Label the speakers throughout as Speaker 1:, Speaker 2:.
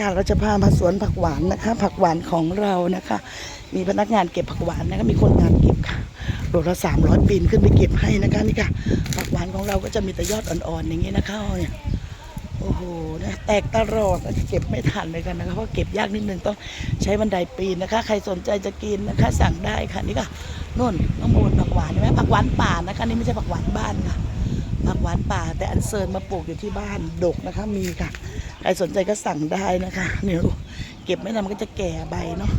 Speaker 1: ค่ะเราจะพามาสวนผักหวานนะคะ ผักหวานของเรานะคะ มีพนักงานเก็บผักหวานนะคะมีคนงานเก็บค่ะโลละสามร้อยปีนขึ้นไปเก็บให้นะคะนี่ค่ะ ผักหวานของเราก็จะมีแต่ยอดอ่อนๆอย่างนี้นะคะเนี่ยโอ้โหนะแตกตลอดนะเก็บไม่ทันเลยกันนะคะเพราะเก็บยากนิดนึงต้องใช้บันไดปีนนะคะ ใครสนใจจะกินนะคะ สั่งได้ค่ะนี่ค่ะนู่นน้องโมนผักหวานเห็นไหมผักหวานป่านะคะนี่ไม่ใช่ผักหวานบ้านค่ะ ผักหวานป่า แต่อันเซิร์นมาปลูกอยู่ที่บ้านดกนะคะมีค่ะใครสนใจก็สั่งได้นะคะเนี่ยเก็บไม่นานมันก็จะแก่ใบเนาะ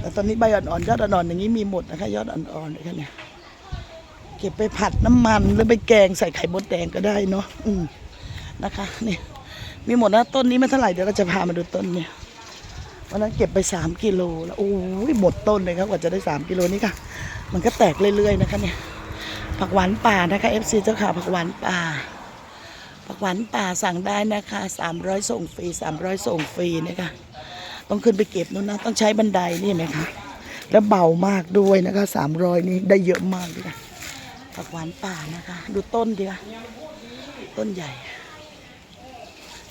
Speaker 1: แต่ตอนนี้ใบอ่อนๆยอดอ่อนๆอย่างนี้มีหมดนะคะ ยอดอ่อนๆเลยค่ะเนี่ยเก็บไปผัดน้ำมันหรือไปแกงใส่ไข่มดแดงก็ได้เนาะอืมนะคะนี่มีหมดนะต้นนี้ไม่เท่าไหร่เดี๋ยวเราจะพามาดูต้นเนี่ยวันนั้นเก็บไปสามกิโลแล้วโอ้ยหมดต้นเลยครับกว่าจะได้สามกิโลนี่ค่ะ มันก็แตกเรื่อยๆนะคะเนี่ย ผักหวานป่านะคะ FC เจ้าค่ะผักหวานป่า ผักหวานป่าสั่งได้นะคะ 300 ส่งฟรี 300 ส่งฟรีนะคะต้องขึ้นไปเก็บนู่นนะ ต้องใช้บันไดนี่ไหมคะ แล้วเบามากด้วยนะคะ 300 นี่ได้เยอะมากเลยค่ะผักหวานป่านะคะ ดูต้นดีค่ะต้นใหญ่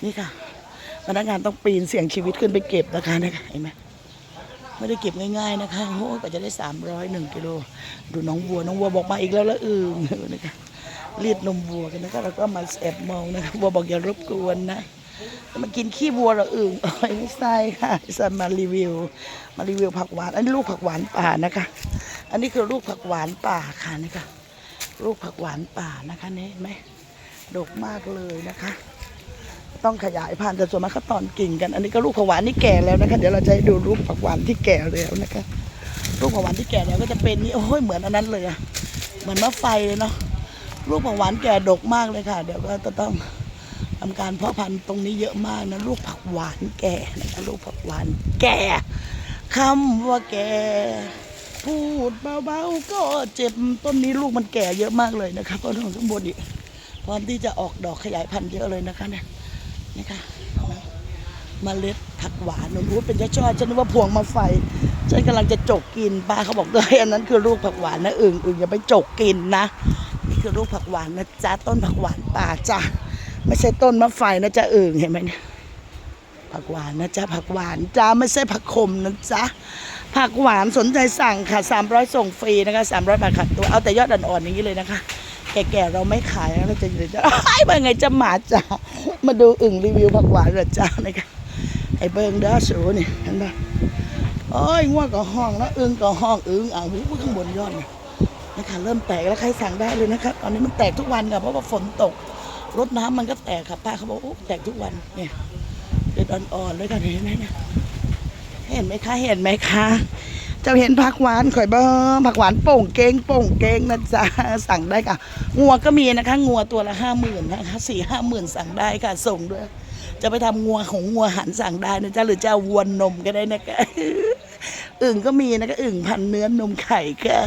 Speaker 1: นี่ค่ะพนักงานต้องปีนเสี่ยงชีวิตขึ้นไปเก็บนะคะนะคะเห็นไหม ไม่ได้เก็บง่ายๆนะคะโอ้กว่าจะได้สามร้อยหนึ่งกิโลดูน้องวัวน้องวัวบอกมาอีกแล้วละอึงนะคะรีดนมวัวกันนะคะแล้วก็มาแอบมองนะคะวัวบอกอย่ารบกวนนะมากินขี้วัวเระอึงโอ้ยไม่ใช่ค่ะจะมารีวิว มารีวิวผักหวาน อันนี้ลูกผักหวานป่านะคะ อันนี้คือลูกผักหวานป่าค่ะนี่ค่ะ ลูกผักหวานป่านะคะนี่เห็นไหมดกมากเลยนะคะ ต้องขยายพันธุ์แต่ส่วนมากก็ตอนกิ่งกัน อันนี้ก็ลูกผักหวานนี่แก่แล้วนะคะ เดี๋ยวเราจะให้ดูลูกผักหวานที่แก่แล้วนะคะ ลูกผักหวานที่แก่แล้วก็จะเป็นนี่โอ้ยเหมือนอันนั้นเลยอะเหมือนมะไฟเลยเนาะ ลูกผักหวานแก่ดกมากเลยค่ะ เดี๋ยวก็จะต้องทำการเพาะพันธุ์ตรงนี้เยอะมากนะลูกผักหวานแก่นะคะลูกผักหวานแก่คำว่าแก่พูดเบาๆก็เจ็บต้นนี้ลูกมันแก่เยอะมากเลยนะคะก็ต้องข้างบนอีกพร้อมที่จะออกดอกขยายพันธุ์เยอะเลยนะคะเนี่ย นี่ค่ะเมล็ดผักหวานหนูรู้เป็นช่อๆฉันนึกว่าพวงมาไฟ ฉันกำลังจะจกกินป้าเขาบอกเลยอันนั้นคือลูกผักหวานนะอึ่งอึ่งอย่าไปจกกินนะนี่คือลูกผักหวานนะจ๊ะต้นผักหวานป่าจ้ะไม่ใช่ต้นมะไฟนะจ๊ะอึ่งเห็นไหมเนี่ยผักหวานนะจ๊ะผักหวานจ้าไม่ใช่ผักขมนะจ๊ะผักหวานสนใจสั่งค่ะ300ส่งฟรีนะคะ300บาทขัดตัวเอาแต่ยอดอ่อนๆอย่างนี้เลยนะคะ ก่ๆเราไม่ขายเราจะอยู่จะไอ้ยว่าไงจะมาจ้ามาดูอึ่งรีวิวผักหวานเหรอจ้านะคะไอ้เบิงเด้อสูนี่เห็นปะโอ้ยง่วงก็ห้องแล้วอึ่งก็ห้องอึ่งอ่างหูข้างบนยอดเนี่ยนะคะเริ่มแตกแล้วใครสั่งได้เลยนะคะตอนนี้มันแตกทุกวันค่ะเพราะว่าฝนตกรดน้ำมันก็แตกค่ะป้าเขาบอกโอ้แตกทุกวันเนี่ยเด็ดอ่อนๆเลยค่ะเห็นไหมเนี่ยเห็นไหมคะเห็นไหมคะ จ้าเห็นผักหวานข่อยเบิ้มผักหวานโป่งเก้งโป่งเก้งนะจ๊ะสั่งได้ค่ะ งัวก็มีนะคะงัวตัวละห้าหมื่นนะคะสี่ห้าหมื่นสั่งได้ค่ะส่งด้วย จะไปทำงัวของงัวหันสั่งได้นะจ๊ะหรือจะวัวนมก็ได้นะคะอึ่งก็มีนะคะอึ่งพันเนื้อนมไข่ค่ะ